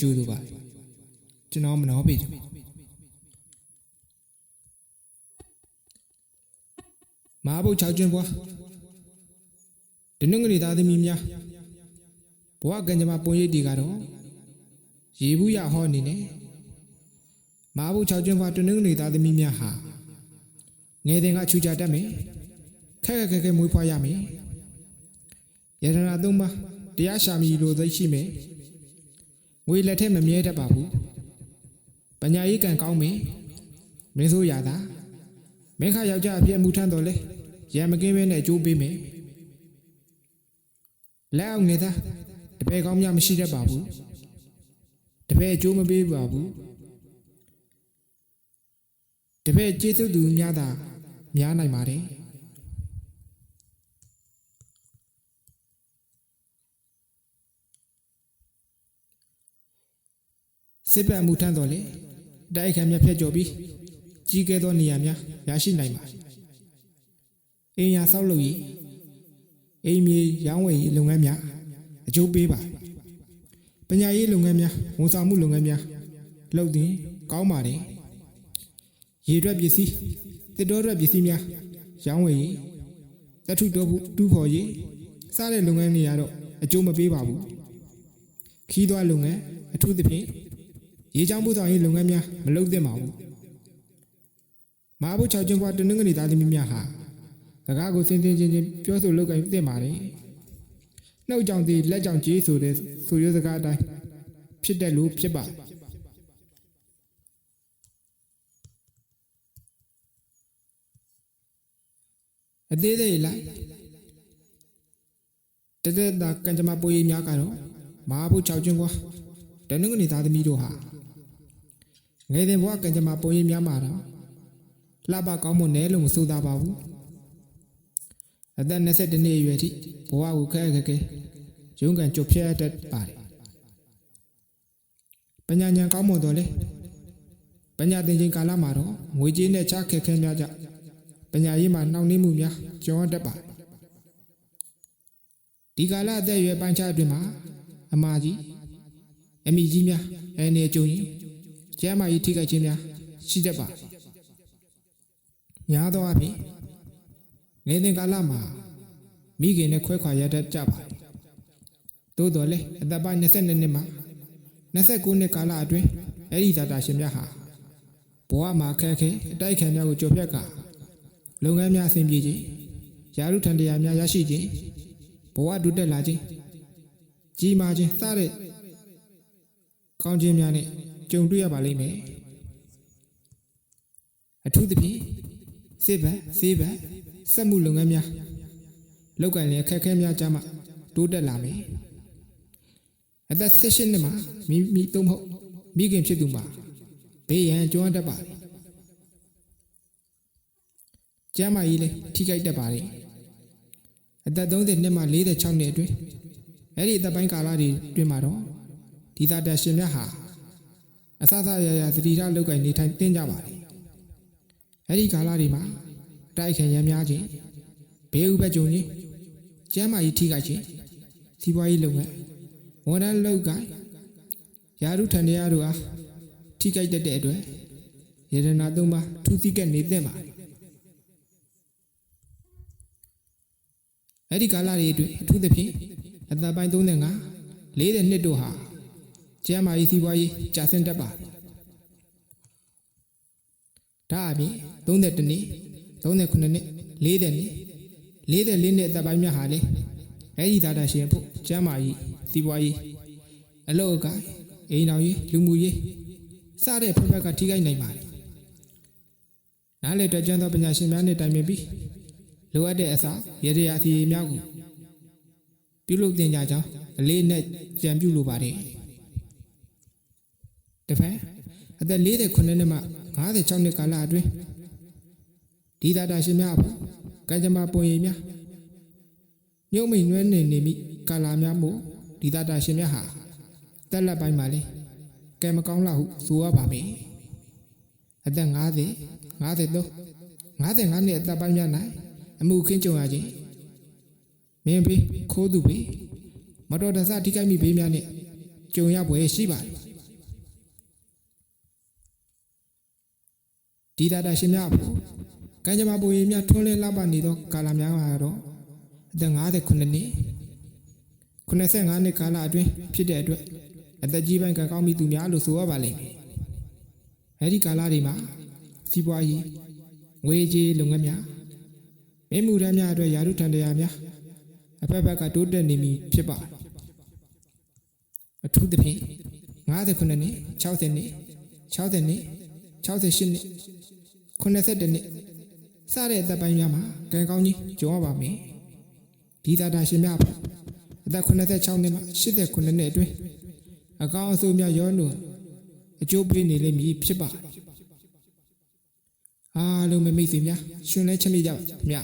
ကြိုးဆိုပါကျွန်တော်မနှောပေးချင်ပါမဟာဘုတ်6ကျွန်းဘွားဒီနေ့ကလေးသားသမီးများဘဝကံကြမ္မာပုံရိပ်တွေကတော့ရေဘူးရဟောအနေနဲ့မဟာဘုတ်6ကျွန်းဘွားဒီနေ့ကလေးသားသမီးများဟာငယ်တဲ့ကချူချတတ်မယ်ခက်ခက်ခဲခဲမွေးဖွားရမယ်ယတနာသုံးပါး တရားရှာမီလိုသိရှိမယ်ငွေလက်ထက်မမြဲတတ်ပါဘူးပညာရေးကံကောင်းမယ်မင်းဆိုရတာမင်းခယောက်ျားအပြည့်အမှုထမ်းတော်လဲရံမကင်းပဲနဲ့အကျိုးပေးမယ်လက်အောင်နေတာတပည့်ကောင်းများမရှိတတ်ပါဘူးတပည့်အကျိုးမပေးပါဘူးတပည့်ကျေးဇူးသူများသာများနိုင်ပါတယ် စစ်ပတ်မှုထမ်းတော်လေတိုက်ခံမြတ်ဖြတ်ကျော်ပြီးကြီးကဲသောနေရာများရရှိနိုင်ပါအင်းရဆောက်လုပ်ရေးအိမ်မြေရောင်းဝယ်ရေးလုပ်ငန်းများအကျိုးပေးပါပညာရေးလုပ်ငန်းများဝန်ဆောင်မှုလုပ်ငန်းများလုပ်တင်ကောင်းပါတယ်ရေထွက်ပစ္စည်းတစ်တော်ထွက်ပစ္စည်းများရောင်းဝယ်ရေးတထုတော်ဘူးတူးဖော်ရေးစတဲ့လုပ်ငန်းတွေကတော့အကျိုးမပေးပါဘူးခီးသွွားလုပ်ငန်းအထူးသဖြင့် ရေချောင်းပို့ဆောင်ရေးလုပ်ငန်းများမလုပ်သင့်ပါဘူးမဟာဘုတ်6ကျွန်းဘွားတနင်္ဂနွေသားသမီးများဟာစကားကိုစင်စင်ချင်းချင်းပြောဆိုလုပ်ကိုင်သင့်ပါတယ်နှုတ်ကြောင့်ဒီလက်ကြောင့်ကြီးဆိုတဲ့ဆိုရစကားအတိုင်းဖြစ်တဲ့လို့ဖြစ်ပါအသေးသေးလိုက်တသက်တာကံကြမ္မာပိုးရီများကတော့မဟာဘုတ်6ကျွန်းဘွားတနင်္ဂနွေသားသမီးတို့ဟာ ငယ်စဉ်ဘဝကံကြမ္မာပုံရိပ်များမှာတော့လှပကောင်းမွန်တယ်လို့မဆိုသာပါဘူးအသက်22နှစ်အရွယ်ထိဘဝကိုခက်ခက်ခဲရုန်းကန်ကြွဖြဲတတ်ပါတယ်ပညာဉာဏ်ကောင်းမွန်တော်လေပညာသင်ခြင်းကာလမှာတော့ငွေကြေးနဲ့ချခက်ခဲများကြောင့်ပညာရေးမှာနှောင့်နှေးမှုများကြုံရတတ်ပါတယ်ဒီကာလအသက်အရွယ်ပိုင်းခြားအတွင်းမှာအမာကြီးအမိကြီးများအနေအကျုံရင် ကျမ်းမာရေးထိခိုက်ခြင်းများရှိတတ်ပါများသောအားဖြင့်ငယ်စဉ်ကာလမှာမိခင်နဲ့ခွဲခွာရတတ်ကြပါတယ်သို့တော်လည်းအသက်ပိုင်း22နှစ်မှာ29နှစ်ကာလအတွင်းအဲ့ဒီသာတာရှင်များဟာဘဝမှာခက်ခဲအတိုက်ခံများကိုကြော်ဖြတ်ကလုပ်ငန်းများအဆင်ပြေခြင်းယာရုထံတရားများရရှိခြင်းဘဝတိုးတက်လာခြင်းကြီးမားခြင်းစတဲ့ကောင်းခြင်းများနဲ့ ကြုံတွေ့ရပါလိမ့်မယ်အထူးသဖြင့်စစ်ဘက်ဆေးဘက်စက်မှုလုပ်ငန်းများလောက်ကင်လည်းအခက်အခဲများကြမှာတိုးတက်လာမယ်အသက်16နှစ်မှာမိမိသုံးဖို့မိခင်ဖြစ်သူမှာဘေးရန်ကြုံရတတ်ပါတယ်ကျမ်းမာရေးလည်းထိခိုက်တတ်ပါတယ်အသက်30နှစ်မှ46နှစ်အတွင်းအဲ့ဒီအသက်ပိုင်းကာလတွေအတွင်းမှာတော့ဒီသာတရှင်များဟာ အစသရရသတိထားလောက်ကင်နေထိုင်တင်းကြပါတယ်အဲ့ဒီကာလတွေမှာတိုက်ခံရမ်းများခြင်းဘေးဥပကြုံခြင်းကျမ်းမာရေးထိခိုက်ခြင်းစီးပွားရေးလုပ်ငန်းဝန်ထမ်းလောက်ကယာရုထံတရားတို့အားထိခိုက်တတ်တဲ့အတွက်ယေရနာသုံးပါးထူးသိကက်နေသင့်ပါတယ်အဲ့ဒီကာလတွေအတွင်းအထူးသဖြင့်အသက်ပိုင်း35 40နှစ်တို့ဟာ ကျမ်းမာရေးစီးပွားရေးကြာဆင်းတတ်ပါဒါအပြင်32နှစ်39နှစ်40နှစ်44နှစ်အသက်ပိုင်းများဟာလေအဲဒီသာတာရှင်ဖို့ကျမ်းမာရေးစီးပွားရေးအလုပ်အကအိမ်တော်ရေးလူမှုရေးစတဲ့ဖက်ဖက်ကထိခိုက်နိုင်ပါတယ်နားလေတွေ့ကြသောပညာရှင်များနဲ့တိုင်ပင်ပြီးလိုအပ်တဲ့အစာရေရရာစီများကိုပြုလုပ်တင်ကြကြောင်းအလေးနဲ့ကြံပြုလိုပါတယ် တဖက်အသက်49နှစ်မှ56နှစ်ကာလအတွင်းဒီသာတာရှင်များအဖို့ကံကြမ္မာပုံရိပ်များညုံမိန်နွဲနေနေမိကာလာများမို့ဒီသာတာရှင်များဟာတက်လက်ပိုင်းမှာလေကဲမကောင်းလားဟုဆိုရပါမယ်အသက်50 53 55နှစ်အသက်ပိုင်းများ၌အမှုခင်းကြုံရခြင်းမင်းဖေးခိုးသူဖေးမတော်တဆထိခိုက်မိဘေးများနဲ့ကြုံရပွဲရှိပါတယ် ဒီတာတာရှင်များအဖို့ကံကြမ္မာပူရီများထွန်းလင်းလှပနေသောကာလများမှာတော့အသက်59နှစ်85နှစ်ကာလအတွင်းဖြစ်တဲ့အတွက်အသက်ကြီးပိုင်းကံကောင်းပြီးသူများလို့ဆိုရပါလိမ့်မယ်အဲဒီကာလတွေမှာစီးပွားရေးငွေကြေးလုပ်ငန်းများမိမှုထမ်းများအတွက်ယာရုထံတရားများအဖက်ဖက်ကတိုးတက်နေပြီဖြစ်ပါတယ်အထူးသဖြင့်59နှစ်60နှစ်60နှစ် 68နှစ်82နှစ်စတဲ့အသက်ပိုင်းများမှာကံကောင်းကြီးကြုံရပါမယ်ဒီသာတာရှင်များပေါ့အသက်86နှစ်မှ89နှစ်အတွင်းအကောင်းအဆိုးများရောလို့အကျိုးပေးနေလိမ့်မည်ဖြစ်ပါတယ်အားလုံးပဲမိတ်ဆွေများရှင်လဲချမ်းမြေ့ကြပါခင်ဗျာ